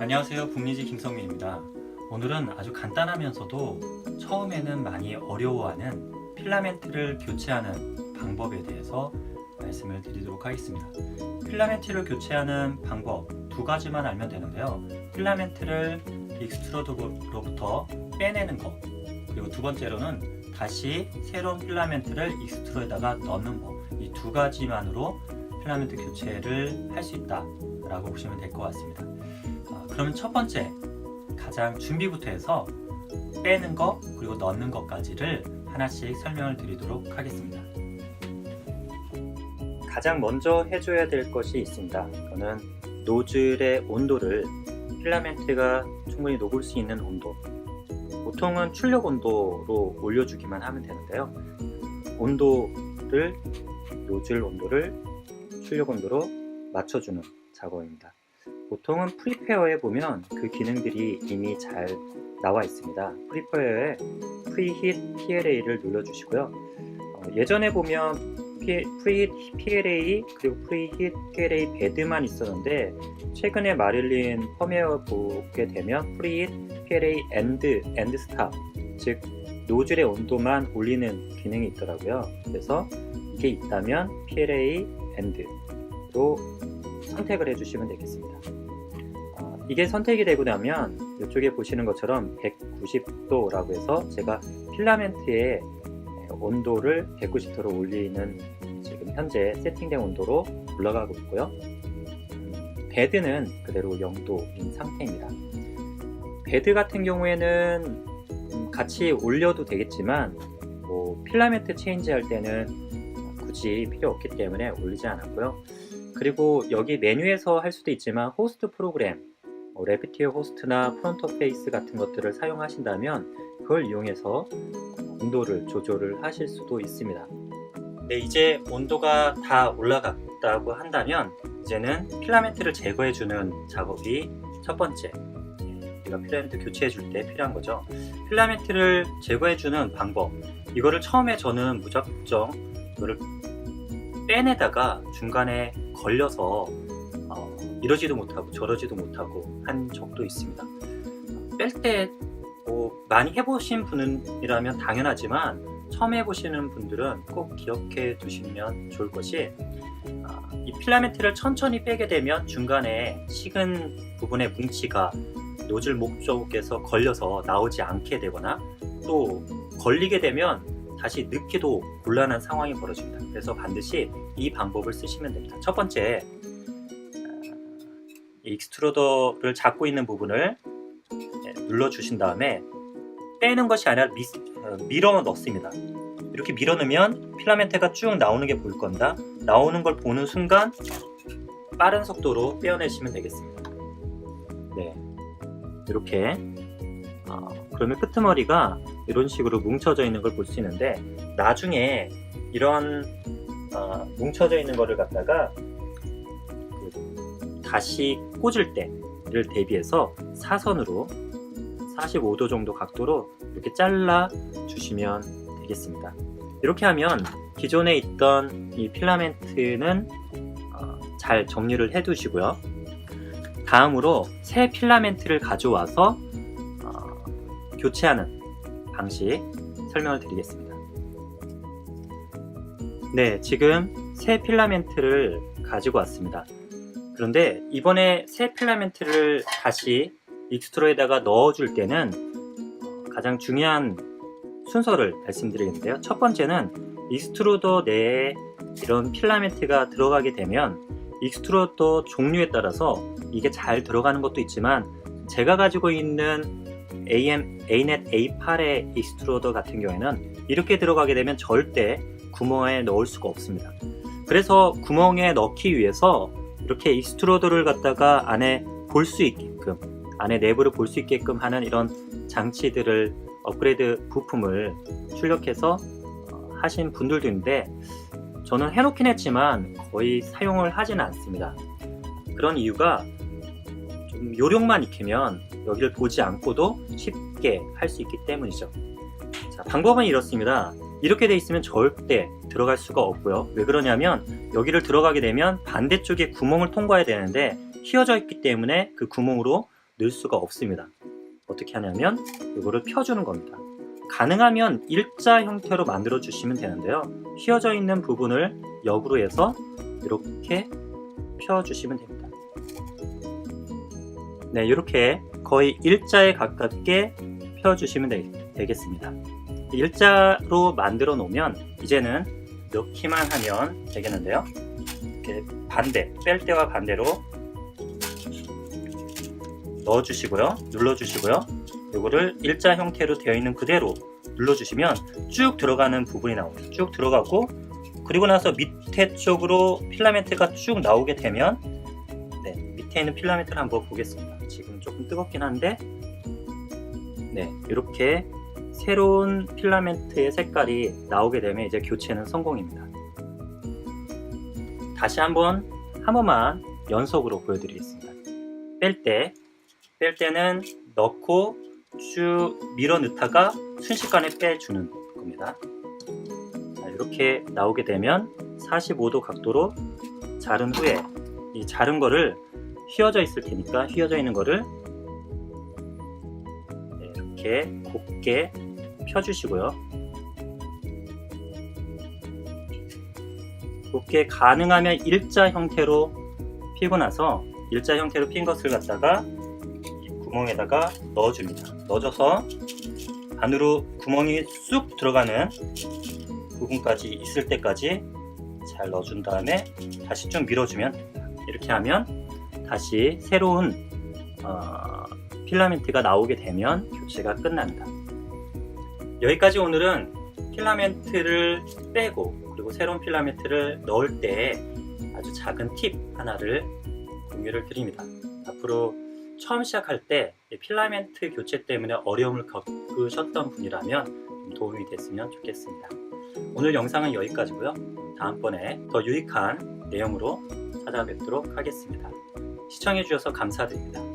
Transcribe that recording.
안녕하세요. 북리지 김성민입니다. 오늘은 아주 간단하면서도 처음에는 많이 어려워하는 필라멘트를 교체하는 방법에 대해서 말씀을 드리도록 하겠습니다. 필라멘트를 교체하는 방법 두 가지만 알면 되는데요. 필라멘트를 익스트루더로부터 빼내는 것 그리고 두 번째로는 다시 새로운 필라멘트를 익스트루에다가 넣는 법 이 두 가지만으로 필라멘트 교체를 할 수 있다 라고 보시면 될 것 같습니다. 아, 그러면 첫 번째 가장 준비부터 해서 빼는 것 그리고 넣는 것까지를 하나씩 설명을 드리도록 하겠습니다. 가장 먼저 해줘야 될 것이 있습니다. 그거는 노즐의 온도를 필라멘트가 충분히 녹을 수 있는 온도. 보통은 출력 온도로 올려주기만 하면 되는데요. 온도를 노즐 온도를 출력 온도로 맞춰주는 작업입니다. 보통은 프리페어에 보면 그 기능들이 이미 잘 나와 있습니다. 프리페어에 프리힛 PLA를 눌러주시고요. 어, 예전에 보면 프리힛 PLA 그리고 프리힛 PLA 배드만 있었는데 최근에 마릴린 펌웨어 보게 되면 프리힛 PLA 엔드 엔드 스탑 즉 노즐의 온도만 올리는 기능이 있더라고요. 그래서 이게 있다면 PLA 엔드로 선택을 해주시면 되겠습니다. 어, 이게 선택이 되고 나면 이쪽에 보시는 것처럼 190도라고 해서 제가 필라멘트의 온도를 190도로 올리는 지금 현재 세팅된 온도로 올라가고 있고요. 음, 베드는 그대로 0도인 상태입니다. 베드 같은 경우에는 음, 같이 올려도 되겠지만 뭐 필라멘트 체인지 할 때는 굳이 필요 없기 때문에 올리지 않았고요. 그리고 여기 메뉴에서 할 수도 있지만 호스트 프로그램, 뭐 레피티어 호스트나 프론터 페이스 같은 것들을 사용하신다면 그걸 이용해서 온도를 조절을 하실 수도 있습니다. 네, 이제 온도가 다 올라갔다고 한다면 이제는 필라멘트를 제거해 주는 작업이 첫 번째 우리가 필라멘트 교체해 줄 때 필요한 거죠. 필라멘트를 제거해 주는 방법 이거를 처음에 저는 무작정 이거를 빼내다가 중간에 걸려서 어, 이러지도 못하고 저러지도 못하고 한 적도 있습니다. 뺄때 뭐 많이 해보신 분이라면 당연하지만 처음 해보시는 분들은 꼭 기억해 두시면 좋을 것이 아, 이 필라멘트를 천천히 빼게 되면 중간에 식은 부분의 뭉치가 노즐 목 쪽에서 걸려서 나오지 않게 되거나 또 걸리게 되면 다시 넣기도 곤란한 상황이 벌어집니다. 그래서 반드시 이 방법을 쓰시면 됩니다. 첫 번째, 이 익스트루더를 잡고 있는 부분을 눌러주신 다음에 빼는 것이 아니라 미, 어, 밀어 넣습니다. 이렇게 밀어 넣으면 필라멘트가 쭉 나오는 게 보일 겁니다. 나오는 걸 보는 순간 빠른 속도로 떼어내시면 되겠습니다. 네, 이렇게 어, 그러면 끄트머리가 이런 식으로 뭉쳐져 있는 걸 볼 수 있는데 나중에 이런 어, 뭉쳐져 있는 거를 갖다가 그 다시 꽂을 때를 대비해서 사선으로 45도 정도 각도로 이렇게 잘라 주시면 되겠습니다. 이렇게 하면 기존에 있던 이 필라멘트는 어, 잘 정리를 해 두시고요. 다음으로 새 필라멘트를 가져와서 어, 교체하는 방식 설명을 드리겠습니다. 네, 지금 새 필라멘트를 가지고 왔습니다. 그런데 이번에 새 필라멘트를 다시 익스트로에다가 넣어줄 때는 가장 중요한 순서를 말씀드리겠는데요. 첫 번째는 익스트루더 내에 이런 필라멘트가 들어가게 되면 익스트루더 종류에 따라서 이게 잘 들어가는 것도 있지만 제가 가지고 있는 AM, ANET A8의 익스트루더 같은 경우에는 이렇게 들어가게 되면 절대 구멍에 넣을 수가 없습니다. 그래서 구멍에 넣기 위해서 이렇게 익스트루더를 갖다가 안에 볼 수 있게끔 안에 내부를 볼 수 있게끔 하는 이런 장치들을 업그레이드 부품을 출력해서 어, 하신 분들도 있는데 저는 해놓긴 했지만 거의 사용을 하지는 않습니다. 그런 이유가 좀 요령만 익히면 여기를 보지 않고도 쉽게 할 수 있기 때문이죠. 자, 방법은 이렇습니다. 이렇게 돼 있으면 절대 들어갈 수가 없고요. 왜 그러냐면 여기를 들어가게 되면 반대쪽에 구멍을 통과해야 되는데 휘어져 있기 때문에 그 구멍으로 넣을 수가 없습니다. 어떻게 하냐면 이거를 펴주는 겁니다. 가능하면 일자 형태로 만들어 주시면 되는데요. 휘어져 있는 부분을 역으로 해서 이렇게 펴 주시면 됩니다. 네, 이렇게 거의 일자에 가깝게 펴 주시면 되 겠습니다. 일자로 만들어 놓으면 이제는 넣기만 하면 되겠는데요. 이렇게 반대, 뺄 때와 반대로 넣어 주시고요. 눌러 주시고요. 이거를 일자 형태로 되어 있는 그대로 눌러 주시면 쭉 들어가는 부분이 나옵니다. 쭉 들어가고 그리고 나서 밑에 쪽으로 필라멘트가 쭉 나오게 되면 네, 밑에 있는 필라멘트를 한번 보겠습니다. 지금 조금 뜨겁긴 한데 네, 이렇게 새로운 필라멘트의 색깔이 나오게 되면 이제 교체는 성공입니다. 다시 한번 한 번만 연속으로 보여드리겠습니다. 뺄 때, 뺄 때는 넣고 쭉 밀어 넣다가 순식간에 빼주는 겁니다. 자, 이렇게 나오게 되면 45도 각도로 자른 후에 이 자른 거를 휘어져 있을 테니까 휘어져 있는 거를 네, 이렇게 곱게 펴주시고요. 곱게 가능하면 일자 형태로 피고 나서 일자 형태로 핀 것을 갖다가 이 구멍에다가 넣어줍니다. 넣어줘서 안으로 구멍이 쑥 들어가는 부분까지 있을 때까지 잘 넣어준 다음에 다시 좀 밀어주면. 이렇게 하면 다시 새로운 어, 필라멘트가 나오게 되면 교체가 끝납니다. 여기까지 오늘은 필라멘트를 빼고 그리고 새로운 필라멘트를 넣을 때 아주 작은 팁 하나를 공유를 드립니다. 앞으로 처음 시작할 때 필라멘트 교체 때문에 어려움을 겪으셨던 분이라면 좀 도움이 됐으면 좋겠습니다. 오늘 영상은 여기까지고요. 다음번에 더 유익한 내용으로 찾아뵙도록 하겠습니다. 시청해주셔서 감사드립니다.